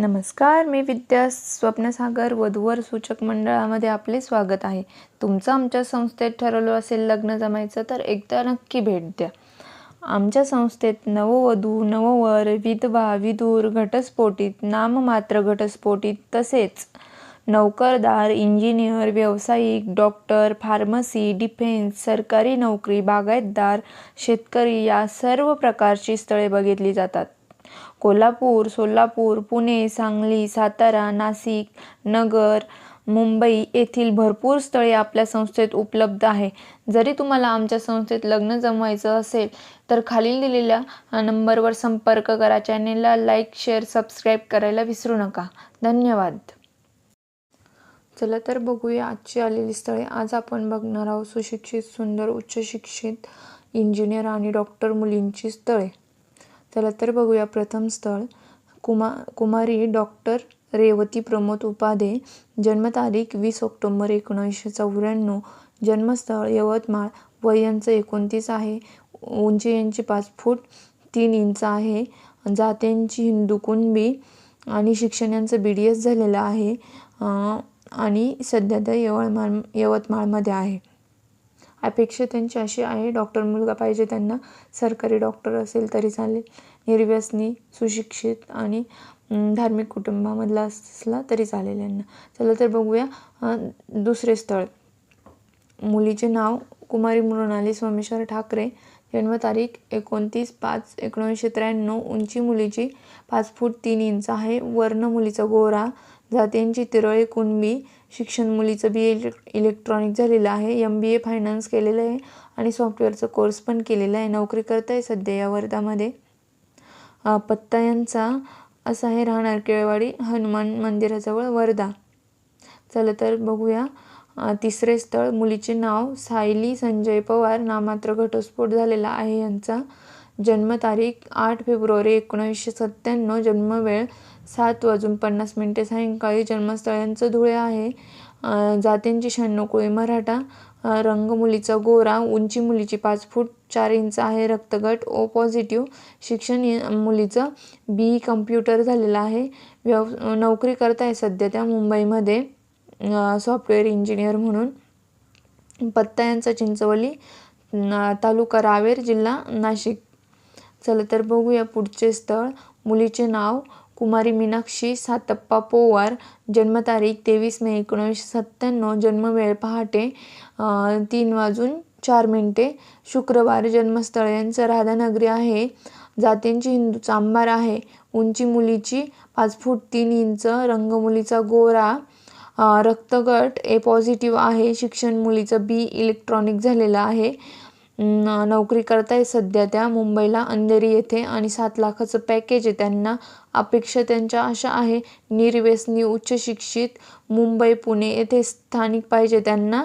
नमस्कार मी विद्या स्वप्नसागर वधूवर सूचक मंडळामध्ये आपले स्वागत आहे. तुमचं आमच्या संस्थेत ठरवलं असेल लग्न जमायचं तर एकदा नक्की भेट द्या. आमच्या संस्थेत नववधू नववर विधवा विधूर घटस्फोटीत नाममात्र घटस्फोटीत तसेच नोकरदार इंजिनियर व्यावसायिक डॉक्टर फार्मसी डिफेन्स सरकारी नोकरी बागायतदार शेतकरी या सर्व प्रकारची स्थळे बघितली जातात. कोल्हापूर सोलापूर पुणे सांगली सातारा नाशिक नगर मुंबई येथील भरपूर स्थळे आपल्या संस्थेत उपलब्ध आहे. जरी तुम्हाला आमच्या संस्थेत लग्न जमवायचं असेल तर खालील दिलेल्या नंबरवर संपर्क करा. चॅनेलला लाईक शेअर सबस्क्राईब करायला विसरू नका. धन्यवाद. चला तर बघूया आजची आलेली स्थळे. आज आपण बघणार आहोत सुशिक्षित सुंदर उच्च शिक्षित इंजिनियर आणि डॉक्टर मुलींची स्थळे. चला तर बघूया प्रथम स्थळ. कुमा कुमारी डॉक्टर रेवती प्रमोद उपाधे जन्मतारीख वीस ऑक्टोंबर एकोणीसशे चौऱ्याण्णव. जन्मस्थळ यवतमाळ. वय यांचं एकोणतीस आहे. उंची यांची पाच फूट तीन इंच आहे. जात्यांची हिंदू कुणबी आणि शिक्षण यांचं बी डी एस झालेलं आहे. आणि सध्या त्या यवतमाळ यवतमाळमध्ये आहे. अपेक्षा त्यांची अशी आहे डॉक्टर मुलगा पाहिजे त्यांना सरकारी डॉक्टर असेल तरी चालेल. निर्व्यसनी सुशिक्षित आणि धार्मिक कुटुंबामधला असला तरी चालेल यांना. चला तर बघूया दुसरे स्थळ. मुलीचे नाव कुमारी मृणाली सोमेश्वर ठाकरे जन्मतारीख एकोणतीस पाच एकोणीसशे त्र्याण्णव. उंची मुलीची पाच फूट तीन इंच आहे. वर्ण मुलीचा गोरा जातींची तिरळे कुणबी शिक्षण मुलीचं बी ए इलेक्ट्रॉनिक झालेलं आहे. एम बी ए फायनान्स केलेलं आहे आणि सॉफ्टवेअरचा कोर्स पण केलेला आहे. नोकरी करत आहे सध्या या वर्धामध्ये पत्ता यांचा असा आहे राहणार केळवाडी हनुमान मंदिराजवळ वर्धा. चला तर बघूया. तिसरे स्थळ मुलीचे नाव सायली संजय पवार नामात्र घटस्फोट झालेला आहे यांचा. जन्मतारीख आठ फेब्रुवारी एकोणीसशे सत्त्याण्णव. जन्मवेळ सात वाजून पन्नास मिनटे. सायंकाळी जन्मस्थळ यांचं धुळे आहे. जातींची शहाण्णव कोळी मराठा रंग मुलीचा गोरा उंची मुलीची पाच फूट चार इंच आहे रक्तगट ओ पॉझिटिव्ह शिक्षण मुलीचं बी कम्प्युटर झालेलं आहे. व्यव नोकरी करत आहे सध्या त्या मुंबईमध्ये सॉफ्टवेअर इंजिनियर म्हणून. पत्ता यांचा चिंचवली तालुका रावेर जिल्हा नाशिक. चला तर बघूया पुढचे स्थळ. मुलीचे नाव कुमारी मीनाक्षी सातप्पा पोवार जन्मतारीख तेवीस मे एकोणीसशे सत्त्याण्णव जन्मवेळ पहाटे तीन वाजून चार मिनटे. शुक्रवार जन्मस्थळ यांचं राधानगरी आहे. जातींची हिंदू चांबार आहे. उंची मुलीची पाच फूट तीन इंच रंग मुलीचा गोरा रक्तगट ए पॉझिटिव्ह आहे. शिक्षण मुलीचं बी इलेक्ट्रॉनिक झालेलं आहे. नोकरी करताय सध्या त्या मुंबईला अंधेरी येथे आणि सात लाखाचं पॅकेज आहे. त्यांना अपेक्षा त्यांच्या अशा आहे. निर्व्यसनी उच्च शिक्षित मुंबई पुणे येथे स्थानिक पाहिजे. त्यांना